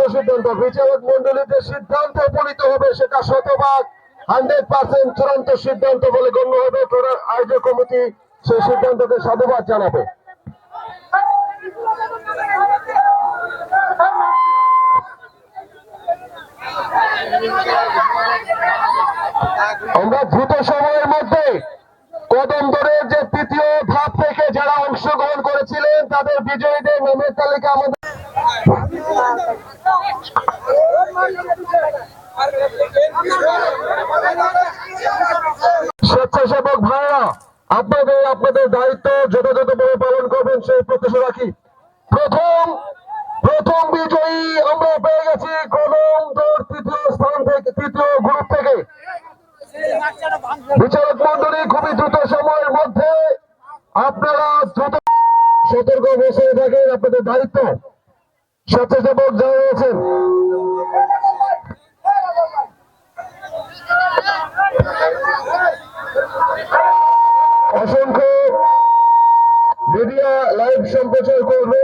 চূড়ান্ত সিদ্ধান্ত। বিচারক মন্ডলীতে সিদ্ধান্ত উপনীত হবে সেটা শতভাগ। হান্ড্রেড পার্সেন্ট চূড়ান্ত সিদ্ধান্ত বলে গণ্য হবে। আয়োজক কমিটি সেই সিদ্ধান্তকে সাধুবাদ জানাবে। আমরা দ্রুত সময়ের মধ্যে কদম দরের যে তৃতীয় ধাপ থেকে যারা অংশগ্রহণ করেছিলেন, তাদের বিজয়ীদের নামের তালিকা আমাদের স্বেচ্ছাসেবক ভাইরা, আপনাদের আপনাদের দায়িত্ব যথাযথভাবে পালন করবেন, সেই প্রত্যাশা রাখি। প্রথম প্রথম বিজয়ী আমরা পেয়ে গেছি দৌড় তৃতীয় স্থান থেকে, তৃতীয় গ্রুপ থেকে। বিচারক মন্ডলী খুবই দ্রুত সময়ের মধ্যে আপনারা দ্রুত সতর্ক বসে থাকেন, আপনাদের দায়িত্ব। স্বেচ্ছাসেবক যারা অসংখ্য মিডিয়া লাইভ সম্প্রচার করবে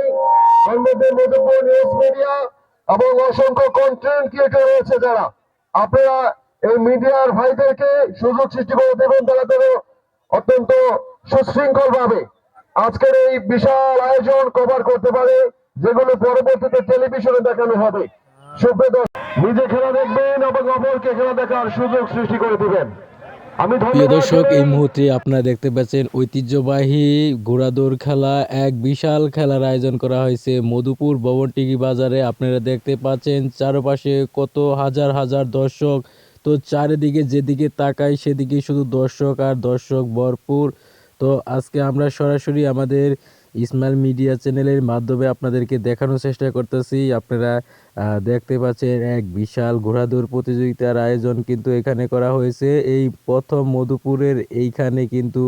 এবং অসংখ্য কন্টেন্ট ক্রিয়েটর রয়েছে যারা। আপনারা এই মিডিয়ার ভাইদেরকে সুযোগ সৃষ্টি করে তারা যেন অত্যন্ত সুশৃঙ্খল ভাবে আজকের এই বিশাল আয়োজন কভার করতে পারে। যেগুলো পরবর্তীতে টেলিভিশনে দেখানো হবে। সুপ্রিয় দর্শক, নিজে খেলা দেখবেন এবং অপরকে খেলা দেখার সুযোগ সৃষ্টি করে দিবেন। প্রিয় দর্শক এই মুহূর্তে আপনারা দেখতে পাচ্ছেন ঐতিহ্যবাহী ঘোড়াদৌড় খেলা এক বিশাল খেলার আয়োজন করা হয়েছে। মধুপুর ভবনটিকি বাজারে আপনারা দেখতে পাচ্ছেন চারপাশে কত হাজার হাজার দর্শক। তো চারিদিকে যেদিকে তাকাই সেদিকে শুধু দর্শক আর দর্শক ভরপুর। তো আজকে আমরা সরাসরি আমাদের ইসমাইল মিডিয়া চ্যানেলের মাধ্যমে আপনাদেরকে দেখানোর চেষ্টা করতেছি। আপনারা দেখতে পাচ্ছেন এক বিশাল ঘোড়াদৌড় প্রতিযোগিতার আয়োজন কিন্তু এখানে করা হয়েছে। এই প্রথম মধুপুরের এইখানে কিন্তু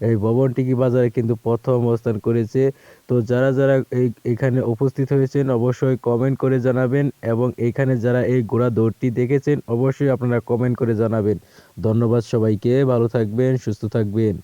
এই ভবনটিকি বাজারে কিন্তু প্রথম অবস্থান করেছে। তো যারা যারা এই, এখানে উপস্থিত হয়েছেন অবশ্যই কমেন্ট করে জানাবেন এবং এখানে যারা এই ঘোড়া দৌড়টি দেখেছেন অবশ্যই আপনারা কমেন্ট করে জানাবেন। ধন্যবাদ সবাইকে, ভালো থাকবেন, সুস্থ থাকবেন।